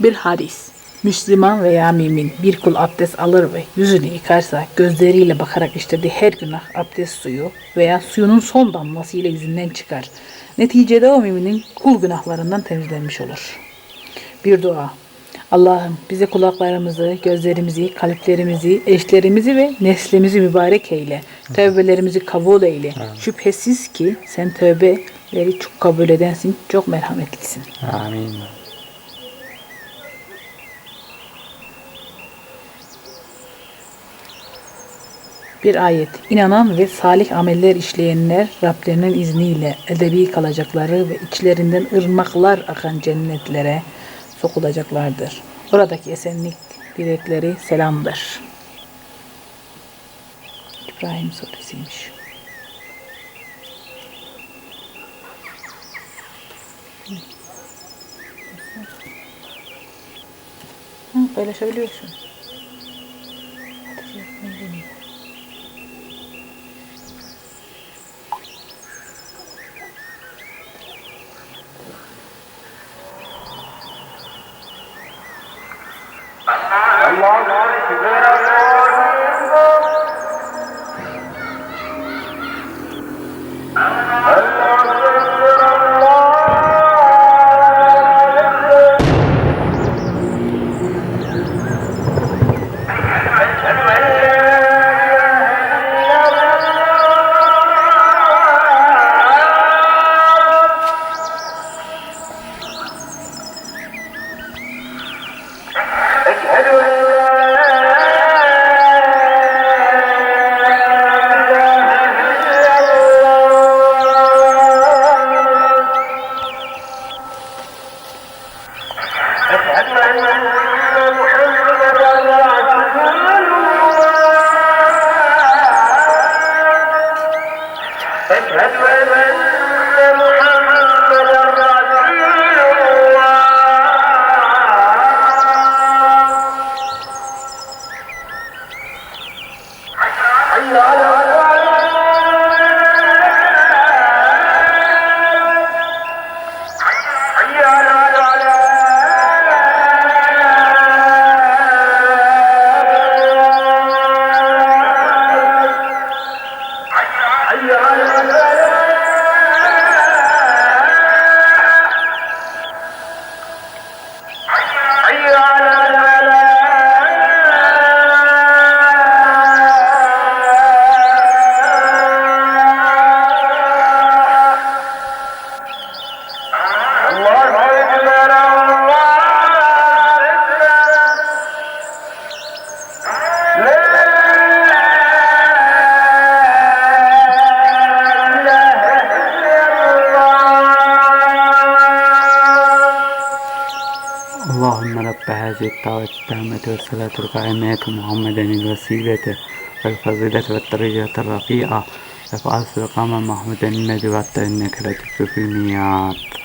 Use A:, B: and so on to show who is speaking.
A: Bir hadis. Müslüman veya mümin bir kul abdest alır ve yüzünü yıkarsa gözleriyle bakarak işlediği her günah abdest suyu veya suyunun son damlası ile yüzünden çıkar. Neticede o müminin kul günahlarından temizlenmiş olur. Bir dua. Allah'ım bize kulaklarımızı, gözlerimizi, kalplerimizi, eşlerimizi ve neslimizi mübarek eyle. Tövbelerimizi kabul eyle. Şüphesiz ki sen tövbeleri çok kabul edensin, çok merhametlisin.
B: Amin.
A: Bir ayet. İnanan ve salih ameller işleyenler Rablerinin izniyle edebi kalacakları ve içlerinden ırmaklar akan cennetlere sokulacaklardır. Oradaki esenlik dilekleri selamdır. İbrahim suresiymiş. Ha, paylaşabiliyorsun.
C: Uh
B: -huh. Allah هذه الطاقة التامة والصلاة القائمة محمدا الوسيلة والفضيلة والدرجة الرفيعة. فبعث القمر محمدا النبي إنك لا في الميعاد.